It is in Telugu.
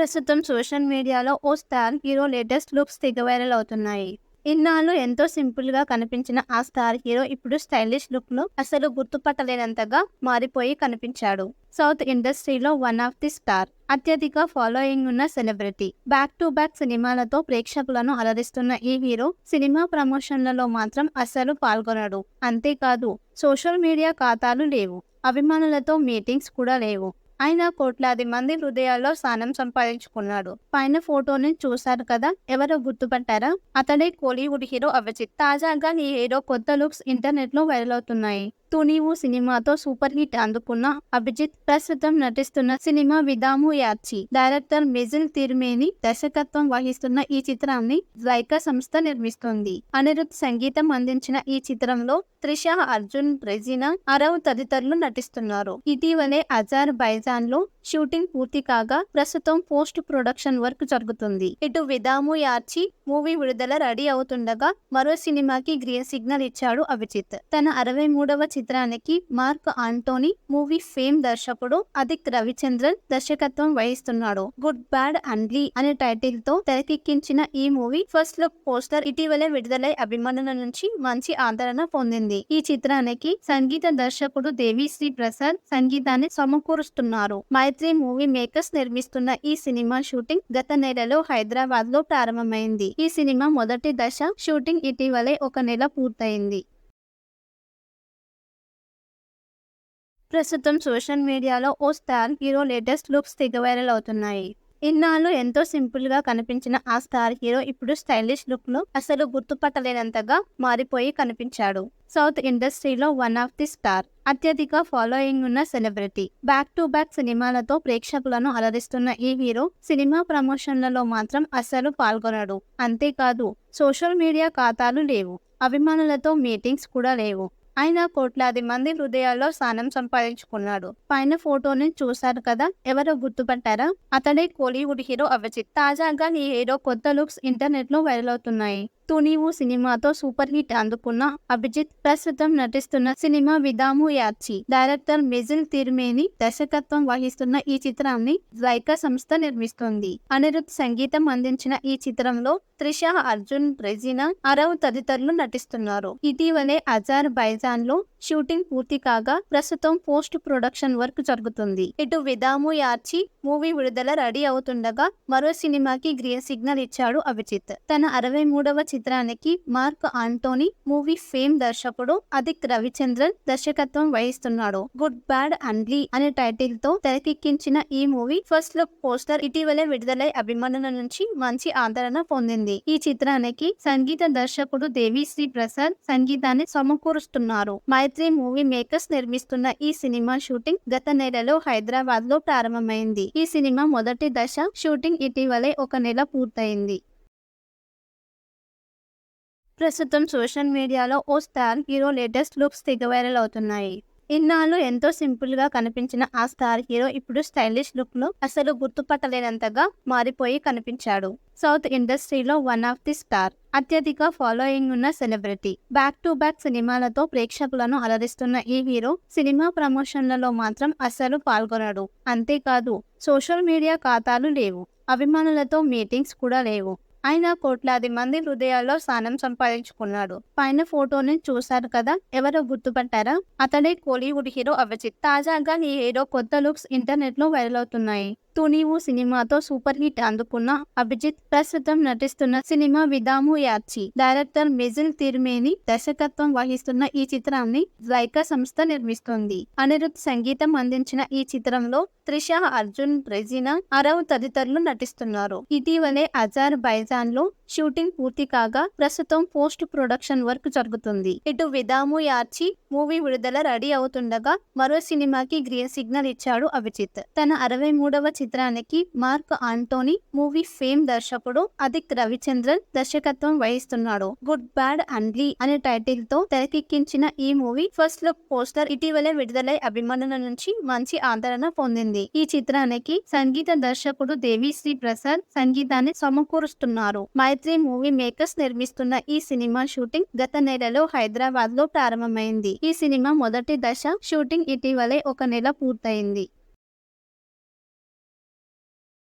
ప్రస్తుతం సోషల్ మీడియాలో ఓ స్టార్ హీరో లేటెస్ట్ లుక్స్ తెగ వైరల్ అవుతున్నాయి. ఇన్నాళ్ళు ఎంతో సింపుల్గా కనిపించిన ఆ స్టార్ హీరో ఇప్పుడు స్టైలిష్ లుక్ అసలు గుర్తుపట్టలేనంతగా మారిపోయి కనిపించాడు. సౌత్ ఇండస్ట్రీలో వన్ ఆఫ్ ది స్టార్ అత్యధిక ఫాలోయింగ్ ఉన్న సెలబ్రిటీ. బ్యాక్ టు బ్యాక్ సినిమాలతో ప్రేక్షకులను అలరిస్తున్న ఈ హీరో సినిమా ప్రమోషన్లలో మాత్రం అసలు పాల్గొనడు. అంతేకాదు సోషల్ మీడియా ఖాతాలు లేవు అభిమానులతో మీటింగ్స్ కూడా లేవు. ఆయన కోట్లాది మంది హృదయాల్లో స్థానం సంపాదించుకున్నాడు. పైన ఫోటోని చూశారు కదా ఎవరో గుర్తుపట్టారా? అతడే కోలీవుడ్ హీరో అభిజిత్. తాజాగా ఈ హీరో కొత్త లుక్స్ ఇంటర్నెట్లో వైరల్ అవుతున్నాయి. తునివు సినిమాతో సూపర్ హిట్ అందుకున్న అభిజిత్ ప్రస్తుతం నటిస్తున్న cinema Vidaamuyarchi director Magizh Thirumeni దర్శకత్వం వహిస్తున్న ఈ చిత్రాన్ని జ్వైకా సంస్థ నిర్మిస్తుంది. అనిరుద్ సంగీతం అందించిన ఈ చిత్రంలో త్రిష అర్జున్ రెజినా అరవ్ తదితరులు నటిస్తున్నారు. ఇటీవలే అజార్ బైజాన్లో షూటింగ్ పూర్తి కాగా ప్రస్తుతం పోస్ట్ ప్రొడక్షన్ వర్క్ జరుగుతుంది. ఇటు విదాము యార్చి మూవీ విడుదల రెడీ అవుతుండగా మరో సినిమాకి గ్రీన్ సిగ్నల్ ఇచ్చాడు అభిజిత్. తన అరవై మూడవ చిత్రానికి మార్క్ ఆంటోనీ మూవీ ఫేమ్ దర్శకుడు అదిక్ రవిచంద్రన్ దర్శకత్వం వహిస్తున్నాడు. గుడ్ బ్యాడ్ అండ్లీ అనే టైటిల్తో తెరకెక్కించిన ఈ మూవీ ఫస్ట్ లుక్ పోస్టర్ ఇటీవలే విడుదలై అభిమానుల నుంచి మంచి ఆదరణ పొందింది. ఈ చిత్రానికి సంగీత దర్శకుడు దేవిశ్రీ ప్రసాద్ సంగీతాన్ని సమకూరుస్తున్నారు. మైత్రి మూవీ మేకర్స్ నిర్మిస్తున్న ఈ సినిమా షూటింగ్ గత నెలలో హైదరాబాద్లో ప్రారంభమైంది. ఈ సినిమా మొదటి దశ షూటింగ్ ఇటీవలే ఒక నెల పూర్తయింది. ప్రస్తుతం సోషల్ మీడియాలో ఓ స్టార్ హీరో లేటెస్ట్ లుక్స్ తెగ వైరల్ అవుతున్నాయి. ఇన్నాళ్ళు ఎంతో సింపుల్గా కనిపించిన ఆ స్టార్ హీరో ఇప్పుడు స్టైలిష్ లుక్లో అసలు గుర్తుపట్టలేనంతగా మారిపోయి కనిపించాడు. సౌత్ ఇండస్ట్రీలో వన్ ఆఫ్ ది స్టార్ అత్యధిక ఫాలోయింగ్ ఉన్న సెలబ్రిటీ. బ్యాక్ టు బ్యాక్ సినిమాలతో ప్రేక్షకులను అలరిస్తున్న ఈ హీరో సినిమా ప్రమోషన్లలో మాత్రం అస్సలు పాల్గొనడు. అంతేకాదు సోషల్ మీడియా ఖాతాలు లేవు అభిమానులతో మీటింగ్స్ కూడా లేవు. ఆయన కోట్లాది మంది హృదయాల్లో స్థానం సంపాదించుకున్నాడు. పైన ఫోటోని చూశారు కదా ఎవరో గుర్తుపట్టారా? అతడే కోలీవుడ్ హీరో అవచిత్ తాజాగా ఈ హీరో కొత్త లుక్స్ ఇంటర్నెట్లో వైరల్ అవుతున్నాయి. తునీవు సినిమాతో సూపర్ హిట్ అందుకున్న అభిజిత్ ప్రస్తుతం నటిస్తున్న cinema Vidaamuyarchi director Magizh Thirumeni దర్శకత్వం వహిస్తున్న ఈ చిత్రాన్ని జైకా సంస్థ నిర్మిస్తుంది. అనిరుద్ సంగీతం అందించిన ఈ చిత్రంలో త్రిష అర్జున్ రెజినా అరవ్ తదితరులు నటిస్తున్నారు. ఇటీవలే అజార్ బైజాన్లో షూటింగ్ పూర్తి కాగా ప్రస్తుతం పోస్ట్ ప్రొడక్షన్ వర్క్ జరుగుతుంది. ఇటు విదాము యార్చి మూవీ విడుదల రెడీ అవుతుండగా మరో సినిమాకి గ్రీన్ సిగ్నల్ ఇచ్చాడు అభిజిత్. తన అరవై మూడవ చిత్రానికి మార్క్ ఆంటోనీ మూవీ ఫేమ్ దర్శకుడు అదిక్ రవిచంద్రన్ దర్శకత్వం వహిస్తున్నాడు. గుడ్ బ్యాడ్ అండ్లీ అనే టైటిల్తో తెరకెక్కించిన ఈ మూవీ ఫస్ట్ లుక్ పోస్టర్ ఇటీవలే విడుదలై అభిమానుల నుంచి మంచి ఆదరణ పొందింది. ఈ చిత్రానికి సంగీత దర్శకుడు దేవిశ్రీ ప్రసాద్ సంగీతాన్ని సమకూరుస్తున్నారు. మైత్రి మూవీ మేకర్స్ నిర్మిస్తున్న ఈ సినిమా షూటింగ్ గత నెలలో హైదరాబాద్లో ప్రారంభమైంది. ఈ సినిమా మొదటి దశ షూటింగ్ ఇటీవలే ఒక నెల పూర్తయింది. ప్రస్తుతం సోషల్ మీడియాలో ఓ స్టార్ హీరో లేటెస్ట్ లుక్స్ తెగ వైరల్ అవుతున్నాయి. ఇన్నాళ్ళు ఎంతో సింపుల్గా కనిపించిన ఆ స్టార్ హీరో ఇప్పుడు స్టైలిష్ లుక్లో అసలు గుర్తుపట్టలేనంతగా మారిపోయి కనిపించాడు. సౌత్ ఇండస్ట్రీలో వన్ ఆఫ్ ది స్టార్ అత్యధిక ఫాలోయింగ్ ఉన్న సెలబ్రిటీ. బ్యాక్ టు బ్యాక్ సినిమాలతో ప్రేక్షకులను అలరిస్తున్న ఈ హీరో సినిమా ప్రమోషన్లలో మాత్రం అస్సలు పాల్గొనడు. అంతేకాదు సోషల్ మీడియా ఖాతాలు లేవు. అభిమానులతో మీటింగ్స్ కూడా లేవు. ఆయన కోట్లాది మంది హృదయాల్లో స్థానం సంపాదించుకున్నాడు పైన ఫోటోని చూశారు కదా ఎవరో గుర్తుపట్టారా? అతడే కోలీవుడ్ హీరో అభిజిత్. తాజాగా ఈ హీరో కొత్త లుక్స్ ఇంటర్నెట్లో వైరల్ అవుతున్నాయి. తునీవు సినిమాతో సూపర్ హిట్ అందుకున్న అభిజిత్ ప్రస్తుతం నటిస్తున్న cinema Vidaamuyarchi director Magizh Thirumeni దర్శకత్వం వహిస్తున్న ఈ చిత్రాన్ని జైకా సంస్థ నిర్మిస్తుంది. అనిరుద్ సంగీతం అందించిన ఈ చిత్రంలో త్రిష అర్జున్ రెజినా అరవ్ తదితరులు నటిస్తున్నారు. ఇటీవలే అజార్ బైజాన్లో షూటింగ్ పూర్తి కాగా ప్రస్తుతం పోస్ట్ ప్రొడక్షన్ వర్క్ జరుగుతుంది. ఇటు విదాము యార్చి మూవీ విడుదల రెడీ అవుతుండగా మరో సినిమాకి గ్రీన్ సిగ్నల్ ఇచ్చాడు అభిజిత్. తన అరవై మూడవ చిత్రానికి మార్క్ ఆంటోనీ మూవీ ఫేమ్ దర్శకుడు అదిక్ రవిచంద్రన్ దర్శకత్వం వహిస్తున్నాడు. గుడ్ బ్యాడ్ అండ్లీ అనే టైటిల్తో తెరకెక్కించిన ఈ మూవీ ఫస్ట్ లుక్ పోస్టర్ ఇటీవలే విడుదలై అభిమానుల నుంచి మంచి ఆదరణ పొందింది. ఈ చిత్రానికి సంగీత దర్శకుడు దేవిశ్రీ ప్రసాద్ సంగీతాన్ని సమకూరుస్తున్నారు. మైత్రి మూవీ మేకర్స్ నిర్మిస్తున్న ఈ సినిమా షూటింగ్ గత నెలలో హైదరాబాద్లో ప్రారంభమైంది. ఈ సినిమా మొదటి దశ షూటింగ్ ఇటీవలే ఒక నెల పూర్తయింది.